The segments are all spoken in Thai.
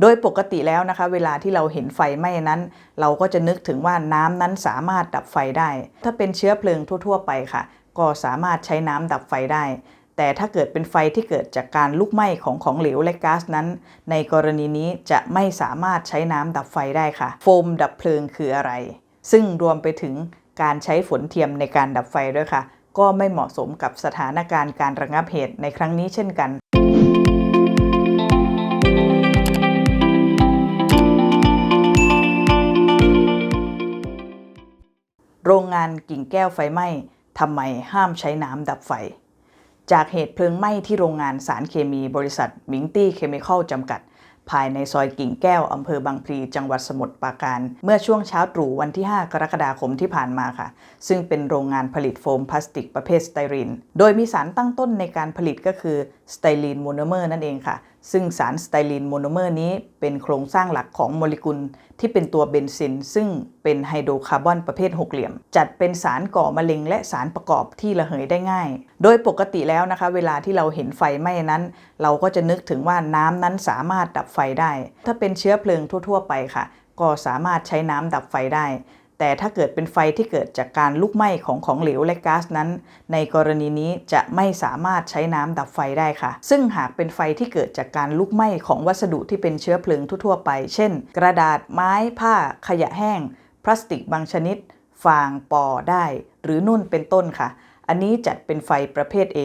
โดยปกติแล้วนะคะ เวลาที่เราเห็นไฟไหม้นั้น เราก็จะนึกถึงว่าน้ำนั้นสามารถดับไฟได้ ถ้าเป็นเชื้อเพลิงทั่ว ๆ ไปค่ะ ก็สามารถใช้น้ำดับไฟได้ แต่ถ้าเกิดเป็นไฟที่เกิดจากการลุกไหม้ของของเหลวและก๊าซนั้น ในกรณีนี้จะไม่สามารถใช้น้ำดับไฟได้ค่ะ โฟมดับเพลิงคืออะไร ซึ่งรวมไปถึงการใช้ฝนเทียมในการดับไฟด้วยค่ะ ก็ไม่เหมาะสมกับสถานการณ์การระงับเหตุในครั้งนี้เช่นกัน โรงงานกิ่งแก้วไฟไหม้ทำไมห้ามใช้น้ำดับไฟ จากเหตุเพลิงไหม้ที่โรงงานสารเคมีบริษัทมิงตี้เคมีคอลจำกัด ภายในซอยกิ่งแก้วอำเภอบางพลีจังหวัดสมุทรปราการ เมื่อช่วงเช้าตรู่วันที่ 5 กรกฎาคมที่ผ่านมาค่ะ ซึ่งเป็นโรงงานผลิตโฟมพลาสติกประเภทสไตรีน โดยมีสารตั้งต้นในการผลิตก็คือสไตรีนโมโนเมอร์นั่นเองค่ะ ซึ่งสารสไตรีนโมโนเมอร์นี้เป็นโครงสร้างหลักของโมเลกุลที่เป็นตัวเบนซิน ซึ่งเป็นไฮโดรคาร์บอนประเภทหกเหลี่ยม จัดเป็นสารก่อมะเร็งและสารประกอบที่ระเหยได้ง่าย โดยปกติแล้วนะคะ เวลาที่เราเห็นไฟไหม้นั้น เราก็จะนึกถึงว่าน้ำนั้นสามารถดับไฟได้ ถ้าเป็นเชื้อเพลิงทั่ว ๆ ไปค่ะ ก็สามารถใช้น้ำดับไฟได้ แต่ถ้าเกิดเป็นไฟที่เกิดจากการลุกไหม้ของของเหลวและก๊าซนั้น ในกรณีนี้จะไม่สามารถใช้น้ำดับไฟได้ค่ะ ซึ่งหากเป็นไฟที่เกิดจากการลุกไหม้ของวัสดุที่เป็นเชื้อเพลิงทั่วๆไป เช่น กระดาษไม้ผ้า ขยะแห้ง พลาสติกบางชนิด ฟางปอได้ หรือนุ่นเป็นต้นค่ะ อันนี้จัดเป็นไฟประเภท A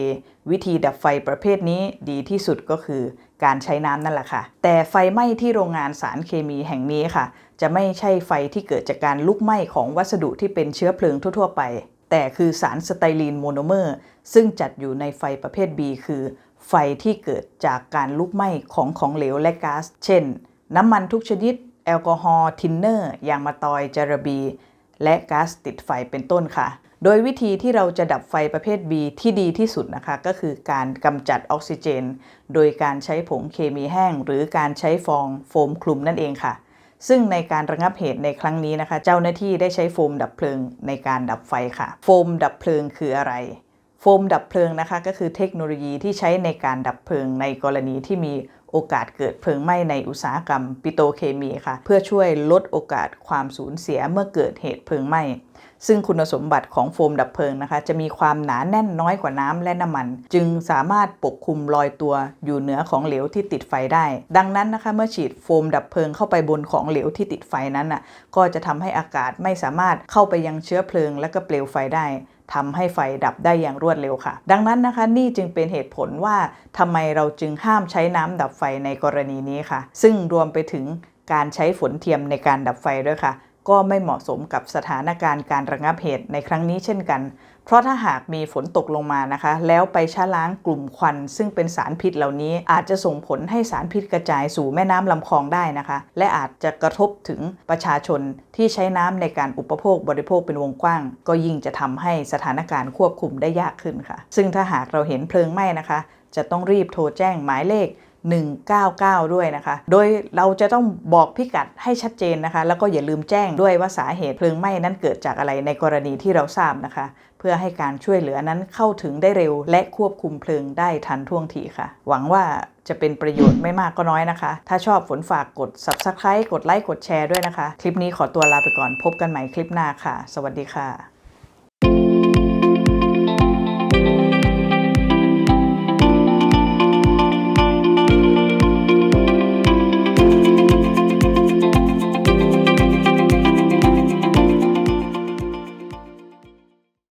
วิธีดับไฟประเภทนี้ดีที่สุดก็คือการใช้น้ำนั่นแหละค่ะ แต่ไฟไหม้ที่โรงงานสารเคมีแห่งนี้ค่ะ จะไม่ใช่ไฟที่เกิดจากการลุกไหม้ของวัสดุที่เป็นเชื้อเพลิงทั่ว ๆ ไป แต่คือสารสไตรีนโมโนเมอร์ ซึ่งจัดอยู่ในไฟประเภท B คือ ไฟที่เกิดจากการลุกไหม้ของของเหลวและก๊าซ เช่น น้ำมันทุกชนิด แอลกอฮอล์ ทินเนอร์ ยางมะตอย จาระบี และก๊าซติดไฟเป็นต้นค่ะ โดยวิธีที่เราจะดับไฟประเภท B ที่ดีที่สุดนะคะ ก็คือการกำจัดออกซิเจน โดยการใช้ผงเคมีแห้ง หรือการใช้ฟองโฟมคลุมนั่นเองค่ะ ซึ่งในการระงับเหตุในครั้งนี้นะคะ เจ้าหน้าที่ได้ใช้โฟมดับเพลิงในการดับไฟค่ะ โฟมดับเพลิงคืออะไรโฟมดับเพลิงนะคะก็คือเทคโนโลยีที่ใช้ในการดับเพลิงในกรณีที่มี โอกาสเกิดเพลิงไหม้ในอุตสาหกรรมปิโตรเคมีค่ะ เพื่อช่วยลดโอกาสความสูญเสียเมื่อเกิดเหตุเพลิงไหม้ซึ่งคุณสมบัติของโฟมดับเพลิงนะคะ จะมีความหนาแน่นน้อยกว่าน้ำและน้ำมัน จึงสามารถปกคลุมลอยตัวอยู่เหนือของเหลวที่ติดไฟได้ ดังนั้นนะคะเมื่อฉีดโฟมดับเพลิงเข้าไปบนของเหลวที่ติดไฟนั้นน่ะก็จะทำให้อากาศไม่สามารถเข้าไปยังเชื้อเพลิงและก็เปลวไฟได้ ทำให้ไฟดับได้อย่างรวดเร็วค่ะ ดังนั้นนะคะนี่จึงเป็นเหตุผลว่าทำไมเราจึงห้ามใช้น้ำดับไฟในกรณีนี้ค่ะ ซึ่งรวมไปถึงการใช้ฝนเทียมในการดับไฟด้วยค่ะ ก็ไม่เหมาะสมกับสถานการณ์การระงับเหตุในครั้งนี้เช่นกัน เพราะถ้าหากมีฝนตกลงมานะคะ แล้วไปชะล้างกลุ่มควัน ซึ่งเป็นสารพิษเหล่านี้ อาจจะส่งผลให้สารพิษกระจายสู่แม่น้ำลำคลองได้นะคะ และอาจจะกระทบถึงประชาชนที่ใช้น้ำในการอุปโภคบริโภคเป็นวงกว้าง ก็ยิ่งจะทำให้สถานการณ์ควบคุมได้ยากขึ้นค่ะ ซึ่งถ้าหากเราเห็นเพลิงไหม้นะคะ จะต้องรีบโทรแจ้งหมายเลข 199 ด้วยนะคะ โดยเราจะต้องบอกพิกัดให้ชัดเจนนะคะ แล้วก็อย่าลืมแจ้งด้วยว่าสาเหตุเพลิงไหม้นั้นเกิดจากอะไรในกรณีที่เราทราบนะคะ เพื่อให้การช่วยเหลือนั้นเข้าถึงได้เร็ว และควบคุมเพลิงได้ทันท่วงทีค่ะ หวังว่าจะเป็นประโยชน์ไม่มากก็น้อยนะคะ ถ้าชอบฝนฝากกด subscribe กดไลค์กดแชร์ด้วยนะคะ คลิปนี้ขอตัวลาไปก่อนพบกันใหม่คลิปหน้าค่ะ สวัสดีค่ะ